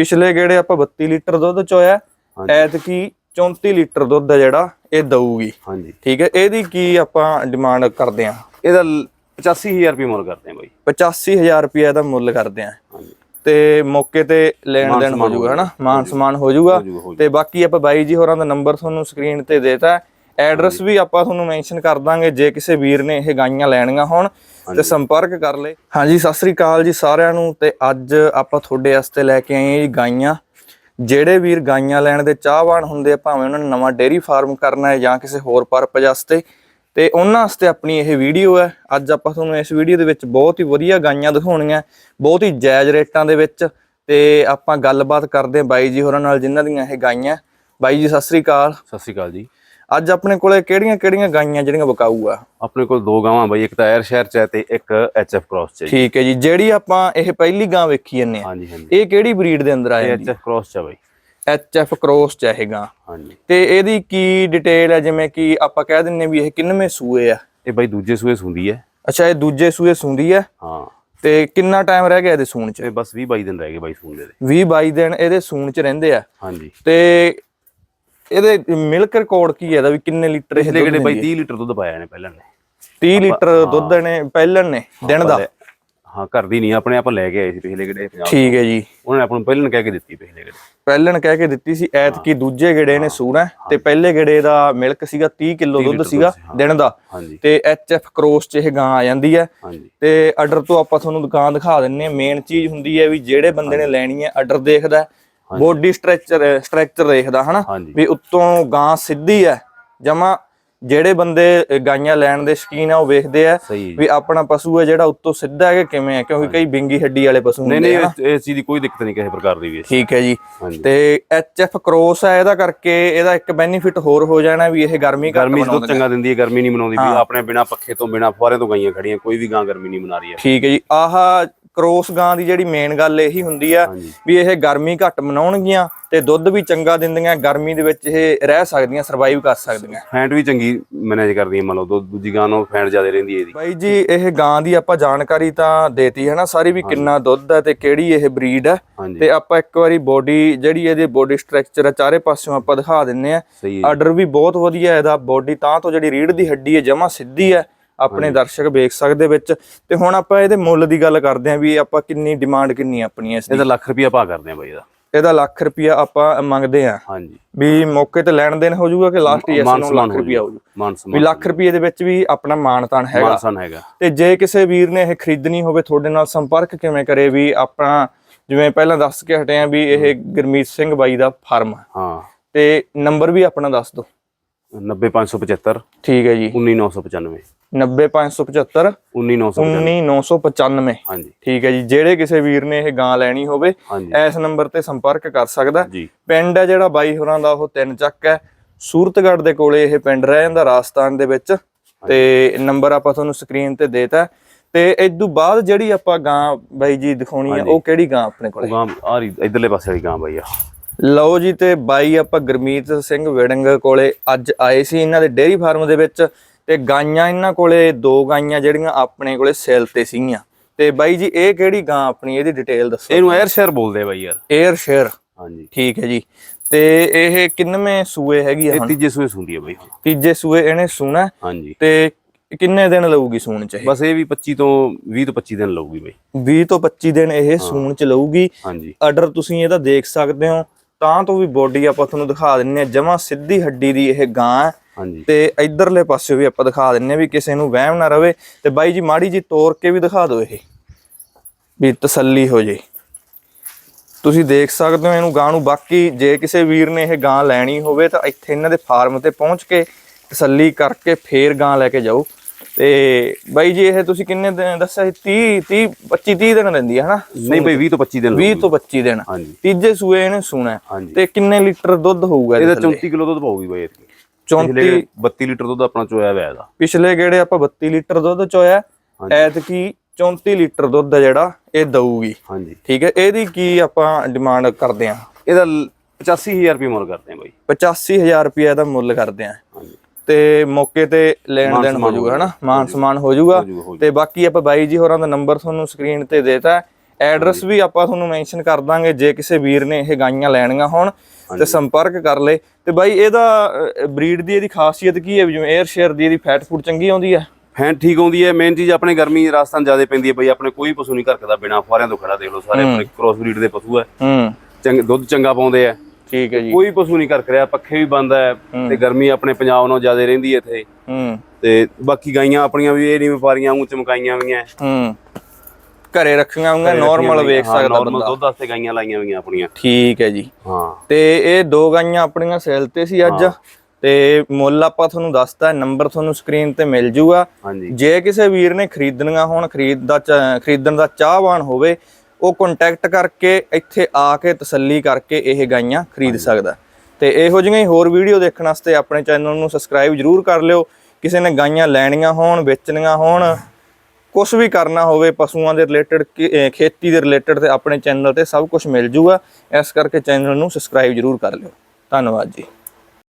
ਪਿਛਲੇ ਗੇੜੇ ਆਪਾਂ 32 ਲੀਟਰ ਦੁੱਧ ਚੋਇਆ ਹਾਂਜੀ। ਐਤਕੀ 34 ਲੀਟਰ ਦੁੱਧ ਜਿਹੜਾ ਇਹ ਦਊਗੀ। ਹਾਂਜੀ। ਠੀਕ ਹੈ ਇਹਦੀ ਕੀ ਆਪਾਂ ਡਿਮਾਂਡ ਕਰਦੇ ਆ ਇਹਦਾ ਲ- 85000 ਰੁਪਏ ਮੁੱਲ ਕਰਦੇ ਆ ਬਾਈ। 85000 ਰੁਪਏ ਦਾ ਮੁੱਲ ਕਰਦੇ ਆ ਹਾਂਜੀ। ਤੇ ਮੌਕੇ ਤੇ ਲੈਣ ਦੇਣ ਹੋ ਜਾਊਗਾ ਹਨਾ? ਮਾਨ ਸਮਾਨ ਹੋ ਜਾਊਗਾ। ਤੇ ਬਾਕੀ ਆਪਾਂ ਬਾਈ ਜੀ ਹੋਰਾਂ ਦਾ ਨੰਬਰ ਤੁਹਾਨੂੰ ਸਕਰੀਨ ਤੇ ਦੇਤਾ ਐਡਰੈਸ ਵੀ ਆਪਾਂ ਤੁਹਾਨੂੰ ਮੈਂਸ਼ਨ ਕਰ ਦਾਂਗੇ ਜੇ ਕਿਸੇ ਵੀਰ ਨੇ ਇਹ ਗਾਈਆਂ ਲੈਣੀਆਂ ਹੋਣ ਤੇ ਸੰਪਰਕ ਕਰ ਲੇ। ਹਾਂਜੀ ਸਤਿ ਸ੍ਰੀ ਅਕਾਲ ਜੀ ਸਾਰਿਆਂ ਨੂੰ ਤੇ ਅੱਜ ਆਪਾਂ ਤੁਹਾਡੇ ਵਾਸਤੇ ਲੈ ਕੇ ਆਏ ਹਾਂ ਜੀ ਗਾਈਆਂ। ਜਿਹੜੇ ਵੀਰ ਗਾਈਆਂ ਲੈਣ ਦੇ ਚਾਹਵਾਨ ਹੁੰਦੇ ਆ ਭਾਵੇਂ ਉਹਨਾਂ ਨੇ ਨਵਾਂ ਡੇਅਰੀ ਫਾਰਮ ਕਰਨਾ ਹੈ ਜਾਂ ਕਿਸੇ ਹੋਰ ਪਰਪਸ ਵਾਸਤੇ ਤੇ ਉਹਨਾਂ ਵਾਸਤੇ ਆਪਣੀ ਇਹ ਵੀਡੀਓ ਹੈ। ਅੱਜ ਆਪਾਂ ਤੁਹਾਨੂੰ ਇਸ ਵੀਡੀਓ ਦੇ ਵਿੱਚ ਬਹੁਤ ਹੀ ਵਧੀਆ ਗਾਈਆਂ ਦਿਖਾਉਣੀਆਂ ਬਹੁਤ ਹੀ ਜਾਇਜ਼ ਰੇਟਾਂ ਦੇ ਵਿੱਚ ਤੇ ਆਪਾਂ ਗੱਲਬਾਤ ਕਰਦੇ ਹਾਂ ਬਾਈ ਜੀ ਹੋਰਾਂ ਨਾਲ ਜਿਨ੍ਹਾਂ ਦੀਆਂ ਇਹ ਗਾਈਆਂ। ਬਾਈ ਜੀ ਸਤਿ ਸ੍ਰੀ ਅਕਾਲ। ਸਤਿ ਸ਼੍ਰੀ ਅਕਾਲ ਜੀ। ਅੱਜ ਆਪਣੇ ਕੋਲੇ ਕਿਹੜੀਆਂ ਕਿਹੜੀਆਂ ਗਾਈਆਂ ਜਿਹੜੀਆਂ ਵਿਕਾਊ ਆ ਆਪਣੇ ਕੋਲ ਦੋ ਗਾਵਾਂ ਬਾਈ ਇੱਕ ਤਾਂ 에ਅਰ ਸ਼ਹਿਰ ਚ ਹੈ ਤੇ ਇੱਕ ਐਚਐਫ ਕ੍ਰਾਸ ਚ ਹੈ। ਠੀਕ ਹੈ ਜੀ ਜਿਹੜੀ ਆਪਾਂ ਇਹ ਪਹਿਲੀ ਗਾਂ ਵੇਖੀ ਜੰਨੇ ਆ ਇਹ ਕਿਹੜੀ ਬਰੀਡ ਦੇ ਅੰਦਰ ਆ ਜਾਂਦੀ? ਐਚਐਫ ਕ੍ਰਾਸ ਚ ਹੈ ਬਾਈ। ਐਚਐਫ ਕ੍ਰੋਸ ਚ ਇਹ ਗਾਂ। ਹਾਂਜੀ। ਤੇ ਇਹਦੀ ਕੀ ਡਿਟੇਲ ਹੈ? ਜਿਵੇਂ ਕਿ ਆਪਾਂ ਕਹਿ ਦਿੰਨੇ ਵੀ ਇਹ ਕਿੰਨਵੇਂ ਸੂਏ ਆ? ਇਹ ਬਾਈ ਦੂਜੇ ਸੂਏ ਸੁੰਦੀ ਹੈ। ਅੱਛਾ ਇਹ ਦੂਜੇ ਸੂਏ ਸੁੰਦੀ ਆ ਹਾਂ। ਤੇ ਕਿੰਨਾ ਟਾਈਮ ਰਹਿ ਗਿਆ ਇਹਦੇ ਸੂਣ ਚ? ਬਸ 20 22 ਦਿਨ ਰਹਿ ਗਏ ਬਾਈ ਸੁੰਦੇ ਦੇ 20 22 ਦਿਨ ਇਹਦੇ ਸੂਣ ਚ ਰਹਿੰਦੇ ਆ। ਹਾਂਜੀ। ਤੇ ਇਹਦੇ ਮਿਲਕ ਰਿਕਾਰਡ ਕੀ ਹੈ ਇਹਦਾ ਵੀ ਕਿੰਨੇ ਲੀਟਰ ਇਹ ਪਿਛਲੇ ਦੁੱਧ ਗੇੜੇ ਬਾਈ ਦਿੰਦੀ 30 ਲੀਟਰ ਦੁੱਧ ਪਾਇਆ ਨੇ ਪਹਿਲਾਂ ਨੇ। ਹੈ? 30 ਲੀਟਰ ਦੁੱਧ ਨੇ ਪਹਿਲਣ ਨੇ ਦਿਨ ਦਾ। ਹਾਂ ਘਰ ਦੀ ਨਹੀਂ ਆਪਣੇ ਆਪਾਂ ਲੈ ਕੇ ਆਏ ਸੀ ਪਿਛਲੇ ਗੇੜੇ ਪੰਜਾਬ ਠੀਕ ਹੈ ਜੀ। ਉਹਨਾਂ ਨੇ ਆਪਾਂ ਨੂੰ ਪਹਿਲਾਂ ਕਹਿ ਕੇ ਦਿੱਤੀ ਪਿਛਲੇ ਗੇੜੇ ਪਹਿਲਣ ਕਹਿ ਕੇ ਦਿੱਤੀ ਸੀ ਐਤਕੀ ਦੂਜੇ ਗੇੜੇ ਨੇ ਸੂਣਾ ਤੇ ਪਹਿਲੇ ਗੇੜੇ ਦਾ ਮਿਲਕ ਸੀਗਾ 30 ਕਿਲੋ ਦੁੱਧ ਸੀਗਾ ਦਿਨ ਦਾ। ਹਾਂਜੀ। ਤੇ ਐਚਐਫ ਕ੍ਰੋਸ ਚ ਇਹ ਗਾਂ ਆ ਜਾਂਦੀ ਹੈ। ਹਾਂਜੀ। ਤੇ ਆਰਡਰ ਤੋਂ ਆਪਾਂ ਤੁਹਾਨੂੰ ਦੁਕਾਨ ਦਿਖਾ ਦਿੰਨੇ ਆ ਮੇਨ ਚੀਜ਼ ਹੁੰਦੀ ਹੈ ਵੀ ਜਿਹੜੇ ਬੰਦੇ ਨੇ ਲੈਣੀ ਹੈ ਆਰਡਰ ਦੇਖਦਾ ਬੋਡੀ ਸਟ੍ਰਕਚਰ ਸਟ੍ਰਕਚਰ ਦੇਖਦਾ ਹਨਾ? ਵੀ ਉੱਤੋਂ ਗਾਂ ਸਿੱਧੀ ਹੈ ਜਮਾ ਜਿਹੜੇ ਬੰਦੇ ਗਾਈਆਂ ਲੈਣ ਦੇ ਸ਼ਕੀਨ ਆ ਉਹ ਵੇਖਦੇ ਆ। ਵੀ ਆਪਣਾ ਪਸ਼ੂ ਹੈ ਜਿਹੜਾ ਉੱਤੋਂ ਸਿੱਧਾ ਹੈ ਕਿ ਕਿਵੇਂ ਹੈ ਕਿਉਂਕਿ ਕਈ ਬਿੰਗੀ ਹੱਡੀ ਵਾਲੇ ਪਸ਼ੂ ਨਹੀਂ ਹੁੰਦੇ ਨਹੀਂ ਨਾ। ਇਸ- ਇਸ ਚੀਜ਼ ਦੀ ਕੋਈ ਦਿੱਕਤ ਨਹੀਂ ਕਿਸੇ ਪ੍ਰਕਾਰ ਦੀ ਵੀ ਠੀਕ ਹੈ ਜੀ। ਤੇ ਐਚਐਫ ਕ੍ਰੋਸ ਹੈ ਇਹਦਾ ਕਰਕੇ ਇਹਦਾ ਇੱਕ ਬੈਨੀਫਿਟ ਹੋਰ ਹੋ ਜਾਣਾ ਵੀ ਇਹ ਗਰਮੀ ਘੱਟ ਗਰਮੀ ਚੰਗਾ ਦਿੰਦੀ ਹੈ ਗਰਮੀ ਨਹੀਂ ਮਨਾਉਂਦੀ ਵੀ ਆਪਣੇ ਬਿਨਾ ਪੱਖੇ ਤੋਂ ਬਿਨਾ ਫੁਆਰੇ ਤੋਂ ਗਾਈਆਂ ਖੜੀਆਂ ਕੋਈ ਵੀ ਗਾਂ ਗਰਮੀ ਨਹੀਂ ਮਨਾ ਰਹੀ ਹੈ ਠੀਕ ਹੈ ਜੀ। ਆਹ ਕ੍ਰੋਸ ਗਾਂ ਦੀ ਜਿਹੜੀ ਮੇਨ ਗੱਲ ਇਹੀ ਹੁੰਦੀ ਆ ਵੀ ਇਹ ਗਰਮੀ ਘੱਟ ਮਨਾਉਣਗੀਆਂ ਤੇ ਦੁੱਧ ਵੀ ਚੰਗਾ ਦਿੰਦੀਆਂ ਗਰਮੀ ਦੇ ਵਿੱਚ ਇਹ ਰਹਿ ਸਕਦੀਆਂ ਸਰਵਾਈਵ ਕਰ ਸਕਦੀਆਂ। ਫੈਂਟ ਵੀ ਚੰਗੀ ਮੈਨੇਜ ਕਰਦੀ ਹੈ ਮੰਨ ਲਓ ਦੂਜੀ ਗਾਂ ਨਾਲੋਂ ਫੈਂਟ ਜ਼ਿਆਦਾ ਰਹਿੰਦੀ ਇਹਦੀ। ਬਾਈ ਜੀ ਇਹ ਗਾਂ ਦੀ ਆਪਾਂ ਜਾਣਕਾਰੀ ਤਾਂ ਦੇਤੀ ਹੈ ਨਾ ਸਾਰੀ ਵੀ ਕਿੰਨਾ ਦੁੱਧ ਹੈ ਤੇ ਕਿਹੜੀ ਇਹ ਬਰੀਡ ਹੈ। ਤੇ ਆਪਾਂ ਇੱਕ ਵਾਰੀ ਬੋਡੀ ਜਿਹੜੀ ਇਹਦੀ ਬੋਡੀ ਸਟਰਕਚਰ ਹੈ ਚਾਰੇ ਪਾਸਿਓਂ ਆਪਾਂ ਦਿਖਾ ਦਿੰਨੇ ਆ। ਆਰਡਰ ਵੀ ਬਹੁਤ ਵਧੀਆ ਇਹਦਾ ਬੋਡੀ ਤਾਂ ਤੋਂ ਜਿਹੜੀ ਰੀੜ ਦੀ ਹੱਡੀ ਹੈ ਜਮਾ ਸਿੱਧੀ ਹੈ। ਆਪਣੇ ਦਰਸ਼ਕ ਵੇਖ ਸਕਦੇ ਵਿੱਚ। ਤੇ ਹੁਣ ਆਪਾਂ ਇਹਦੇ ਮੁੱਲ ਦੀ ਗੱਲ ਕਰਦੇ ਆਂ ਵੀ ਆਪਾਂ ਕਿੰਨੀ ਡਿਮਾਂਡ ਕਿੰਨੀ ਆਪਣੀ ਇਸ ਦੀ। ਇਹਦਾ ਲੱਖ ਰੁਪਿਆ ਭਾ ਕਰਦੇ ਆ ਬਾਈ ਇਹਦਾ। ਇਹਦਾ ਲੱਖ ਰੁਪਿਆ ਆਪਾਂ ਮੰਗਦੇ ਆਂ ਹਾਂਜੀ। ਵੀ ਮੌਕੇ ਤੇ ਲੈਣ ਦੇਣ ਹੋ ਜਾਊਗਾ ਕਿ ਲਾਸਟ ਮਾਨ ਨੂੰ ਲੱਖ ਰੁਪਿਆ ਹੋ ਜਾਊ ਵੀ ਲੱਖ ਰੁਪਏ ਦੇ ਵਿੱਚ ਵੀ ਆਪਣਾ ਮਾਨਤਾਨ ਹੈਗਾ। ਮਾਨਸਨ ਹੈਗਾ। ਤੇ ਜੇ ਕਿਸੇ ਵੀਰ ਨੇ ਇਹ ਖਰੀਦਣੀ ਹੋਵੇ ਤੁਹਾਡੇ ਨਾਲ ਸੰਪਰਕ ਕਿਵੇਂ ਕਰੇ ਵੀ ਆਪਣਾ ਜਿਵੇਂ ਪਹਿਲਾਂ ਦੱਸ ਕੇ ਹਟੇ ਆ ਵੀ ਇਹ ਗੁਰਮੀਤ ਸਿੰਘ ਬਾਈ ਦਾ ਫਾਰਮ ਹਾਂ। ਤੇ ਨੰਬਰ ਵੀ ਆਪਣਾ ਦੱਸ ਦਿਓ। 90575 ਠੀਕ ਹੈ ਜੀ। 19995 90575 19995 19995 ਹਾਂਜੀ। ਠੀਕ ਹੈ ਜੀ ਜਿਹੜੇ ਕਿਸੇ ਵੀਰ ਨੇ ਇਹ ਗਾਂ ਲੈਣੀ ਹੋਵੇ ਇਸ ਨੰਬਰ ਤੇ ਸੰਪਰਕ ਕਰ ਸਕਦਾ। ਪਿੰਡ ਹੈ ਜਿਹੜਾ ਬਾਈ ਹੋਰਾਂ ਦਾ ਉਹ ਤਿੰਨ ਚੱਕ ਹੈ। ਸੂਰਤਗੜ੍ਹ ਦੇ ਕੋਲੇ ਇਹ ਪਿੰਡ ਰਹਿ ਜਾਂਦਾ ਰਾਜਸਥਾਨ ਦੇ ਵਿੱਚ। ਤੇ ਨੰਬਰ ਆਪਾਂ ਤੁਹਾਨੂੰ ਸਕਰੀਨ ਤੇ ਦੇਤਾ ਤੇ ਇਸ ਤੋਂ ਬਾਅਦ ਜਿਹੜੀ ਆਪਾਂ ਗਾਂ ਬਾਈ ਜੀ ਦਿਖਾਉਣੀ ਹੈ ਉਹ ਕਿਹੜੀ ਗਾਂ ਆਪਣੇ ਕੋਲੇ? ਗਾਂ ਆ ਰਹੀ ਇਧਰਲੇ ਪਾਸੇ ਵਾਲੀ ਗਾਂ ਬਾਈ ਆ। ਲਓ ਜੀ ਤੇ ਬਾਈ ਆਪਾਂ ਗੁਰਮੀਤ ਸਿੰਘ ਵਿੜੰਗ ਕੋਲੇ ਅੱਜ ਆਏ ਸੀ। ਇਹਨਾਂ ਦੇ ਡੇਅਰੀ ਫਾਰਮ ਦੇ ਵਿੱਚ ਤੇ ਗਾਈਆਂ ਇਹਨਾਂ ਕੋਲੇ ਦੋ ਗਾਈਆਂ ਜਿਹੜੀਆਂ ਆਪਣੇ ਕੋਲੇ ਸੇਲ ਤੇ ਸੀਗੀਆਂ। ਤੇ ਬਾਈ ਜੀ ਇਹ ਕਿਹੜੀ ਗਾਂ ਆਪਣੀ? ਇਹਦੀ ਡਿਟੇਲ ਦੱਸੋ। ਇਹਨੂੰ 에ਅਰ ਸ਼ਹਿਰ ਬੋਲਦੇ ਆ ਬਾਈ ਯਾਰ। 에ਅਰ ਸ਼ੇਅਰ ਹਾਂਜੀ। ਠੀਕ ਹੈ ਜੀ। ਤੇ ਇਹ ਕਿੰਨਵੇਂ ਸੂਏ ਹੈਗੀ ਆ ਇਹ ਹੁਣ? ਤੀਜੇ ਸੂਏ ਸੁੰਦੀ ਆ ਬਾਈ। ਤੀਜੇ ਸੂਏ ਇਹਨੇ ਸੂਣਾ। ਹਾਂਜੀ। ਤੇ ਕਿੰਨੇ ਦਿਨ ਲਊਗੀ ਸੂਣ ਚ ਇਹ? ਬਸ ਇਹ ਵੀ 25 ਤੋਂ 20 ਤੋਂ 25 ਦਿਨ ਲਊਗੀ ਬਾਈ। 20 ਤੋਂ 25 ਦਿਨ ਇਹ ਸੂਣ ਚ ਲਊਗੀ। ਹਾਂਜੀ। ਆਰਡਰ ਤੁਸੀਂ ਇਹਦਾ ਦੇਖ ਸਕਦੇ ਹੋ। ਤਾਂ ਤੋਂ ਵੀ ਬੋਡੀ ਆਪਾਂ ਤੁਹਾਨੂੰ ਦਿਖਾ ਦਿੰਨੇ ਆ। ਜਮਾ ਸਿੱਧੀ ਹੱਡੀ ਦੀ ਇਹ ਗਾਂ ਤੇ ਇਧਰਲੇ ਪਾਸੇ ਵੀ ਆਪਾਂ ਦਿਖਾ ਦਿੰਨੇ ਆ ਵੀ ਕਿਸੇ ਨੂੰ ਵਹਿਮ ਨਾ ਰਵੇ ਤੇ ਬਾਈ ਜੀ ਮਾੜੀ ਜੀ ਤੋੜ ਕੇ ਵੀ ਦਿਖਾ ਦਿਓ ਇਹ। ਵੀ ਤਸੱਲੀ ਹੋ ਜੇ। ਤੁਸੀਂ ਦੇਖ ਸਕਦੇ ਹੋ ਇਹਨੂੰ ਗਾਂ ਨੂੰ। ਬਾਕੀ ਜੇ ਕਿਸੇ ਵੀਰ ਨੇ ਇਹ ਗਾਂ ਲੈਣੀ ਹੋਵੇ ਤਾਂ ਇੱਥੇ ਇਹਨਾਂ ਦੇ ਫਾਰਮ ਤੇ ਪਹੁੰਚ ਕੇ ਤਸੱਲੀ ਕਰਕੇ ਫੇਰ ਗਾਂ ਲੈ ਕੇ ਜਾਓ। ਤੇ ਬਾਈ ਜੀ ਇਹ ਤੁਸੀਂ ਕਿੰਨੇ ਦਿਨ ਦੱਸਿਆ ਸੀ? 30 30 25 30 ਦਿਨ ਰਹਿੰਦੀ ਹੈ ਹਨਾ? ਨਹੀਂ ਬਾਈ 20 ਤੋਂ 25 ਦਿਨ 20 ਤੋਂ 25 ਦਿਨ। ਤੀਜੇ ਸੂਏ ਇਹਨੇ ਸੁਣਾ। ਤੇ ਕਿੰਨੇ ਲੀਟਰ ਦੁੱਧ ਹੋਊਗਾ ਇਹਦੇ ਇਹਦਾ ਥੱਲੇ? 34 ਕਿਲੋ ਦੁੱਧ ਪਾਉਗੀ ਬਾਈ ਇਹਦੀ 34 ਪਿਛਲੇ 32 ਲੀਟਰ ਦੁੱਧ ਆਪਣਾ ਚੋਇਆ ਹੋਇਆ ਇਹਦਾ ਪਿਛਲੇ ਗੇੜੇ ਆਪਾਂ 32 ਲੀਟਰ ਦੁੱਧ ਚੋਇਆ। ਐਤਕੀ 34 ਲੀਟਰ ਦੁੱਧ ਹੈ ਜਿਹੜਾ ਇਹ ਦਊਗੀ। ਹਾਂਜੀ। ਠੀਕ ਹੈ ਇਹਦੀ ਕੀ ਆਪਾਂ ਡਿਮਾਂਡ ਕਰਦੇ ਆ ਇਹਦਾ ਲ- 85000 ਰੁਪਏ ਮੁੱਲ ਕਰਦੇ ਆ ਬਾਈ। 85000 ਰੁਪਏ ਦਾ ਮੁੱਲ ਕਰਦੇ ਆ ਹਾਂਜੀ। ਤੇ ਮੌਕੇ ਤੇ ਲੈਣ ਦੇਣ ਹੋ ਜਾਊਗਾ ਹਨਾ? ਮਾਨ ਸਮਾਨ ਹੋ ਜਾਊਗਾ। ਤੇ ਬਾਕੀ ਆਪਾਂ ਬਾਈ ਜੀ ਹੋਰਾਂ ਦਾ ਨੰਬਰ ਤੁਹਾਨੂੰ ਸਕਰੀਨ ਤੇ ਦੇਤਾ। ਐਡਰੈਸ ਵੀ ਆਪਾਂ ਤੁਹਾਨੂੰ ਮੈਂਸ਼ਨ ਕਰ ਦਾਂਗੇ ਜੇ ਕਿਸੇ ਵੀਰ ਨੇ ਇਹ ਗਾਈਆਂ ਲੈਣੀਆਂ ਹੋਣ ਤੇ ਸੰਪਰਕ ਕਰ ਲੈ। ਤੇ ਬਾਈ ਇਹਦਾ ਬਰੀਡ ਦੀ ਇਹਦੀ ਖਾਸੀਅਤ ਕੀ ਹੈ ਵੀ ਜਿਵੇਂ 에ਅਰ ਸ਼ੇਅਰ ਦੀ ਇਹਦੀ ਫੈਟ ਫੂਡ ਚੰਗੀ ਆਉਂਦੀ ਹੈ? ਫੈਨ ਠੀਕ ਆਉਂਦੀ ਹੈ। ਮੇਨ ਚੀਜ਼ ਆਪਣੇ ਗਰਮੀ ਰਾਜਸਥਾਨ ਜ਼ਿਆਦਾ ਪੈਂਦੀ ਹੈ ਬਈ ਆਪਣੇ ਕੋਈ ਪਸ਼ੂ ਨਹੀਂ ਘਰਕਦਾ ਬਿਨਾ ਫੁਆਰਿਆਂ ਤੋਂ ਖੜਾ ਦੇਖ ਲਓ ਸਾਰੇ ਆਪਣੇ ਕ੍ਰੋਸ ਬਰੀਡ ਦੇ ਪਸ਼ੂ ਹੈ। ਹੂੰ। ਚੰਗ ਦੁੱਧ ਚੰਗਾ ਪਾਉਂਦੇ ਆ ਠੀਕ ਹੈ ਜੀ। ਕੋਈ ਪਸ਼ੂ ਨਹੀਂ ਘਰਕ ਰਿਹਾ ਪੱਖੇ ਵੀ ਬੰਦ ਹੈ ਤੇ ਗਰਮੀ ਆਪਣੇ ਪੰਜਾਬ ਨਾਲੋਂ ਜ਼ਿਆਦਾ ਰਹਿੰਦੀ ਹੈ ਇੱਥੇ। ਹੂੰ। ਤੇ ਬਾਕੀ ਗਾਈਆਂ ਆਪਣੀਆਂ ਵੀ ਇਹ ਨਹੀਂ ਵਪਾਰੀਆਂ ਉਹ ਚਮਕਾਈਆਂ ਹੋਈਆਂ ਹੂੰ। ਘਰੇ ਰੱਖੀਆਂ ਹੋਈਆਂ ਨਾਰਮਲ ਵੇਖ ਸਕਦਾ ਨਾਰਮਲ ਬੰਦਾ। ਦੁੱਧ ਵਾਸਤੇ ਗਾਈਆਂ ਲਾਈਆਂ ਹੋਈਆਂ ਆਪਣੀਆਂ। ਠੀਕ ਹੈ ਜੀ। ਹਾਂ। ਤੇ ਇਹ ਦੋ ਗਾਈਆਂ ਆਪਣੀਆਂ ਸੇਲ ਤੇ ਸੀ ਅੱਜ। ਤੇ ਮੁੱਲ ਆਪਾਂ ਤੁਹਾਨੂੰ ਦੱਸਤਾ ਨੰਬਰ ਤੁਹਾਨੂੰ ਸਕਰੀਨ ਤੇ ਮਿਲ ਜੂਗਾ। ਜੇ ਕਿਸੇ ਵੀਰ ਨੇ ਖਰੀਦਣੀਆਂ ਹੋਣ ਖਰੀਦ ਦਾ ਖਰੀਦਣ ਦਾ ਚਾਹਵਾਨ ਹੋਵੇ ਉਹ ਕੰਟੈਕਟ ਕਰਕੇ ਇੱਥੇ ਆ ਕੇ ਤਸੱਲੀ ਕਰਕੇ ਇਹ ਗਾਈਆਂ ਖਰੀਦ ਸਕਦਾ। ਤੇ ਇਹੋ ਜਿਹੀਆਂ ਹੀ ਹੋਰ ਵੀਡੀਓ ਦੇਖਣ ਵਾਸਤੇ ਆਪਣੇ ਚੈਨਲ ਨੂੰ ਸਬਸਕ੍ਰਾਈਬ ਜਰੂਰ ਕਰ ਲਿਓ। ਕਿਸੇ ਨੇ ਗਾਈਆਂ ਲੈਣੀਆਂ ਹੋਣ ਵੇਚਣੀਆਂ ਹੋਣ ਕੁਝ ਵੀ ਕਰਨਾ ਹੋਵੇ, ਪਸ਼ੂਆਂ ਦੇ ਰਿਲੇਟਡ ਖੇਤੀ ਦੇ ਰਿਲੇਟਡ ਤੇ ਆਪਣੇ ਚੈਨਲ ਤੇ ਸਭ ਕੁਝ ਮਿਲ ਜੂਗਾ। ਇਸ ਕਰਕੇ ਚੈਨਲ ਨੂੰ ਸਬਸਕ੍ਰਾਈਬ ਜਰੂਰ ਕਰ ਲਿਓ। ਧੰਨਵਾਦ ਜੀ।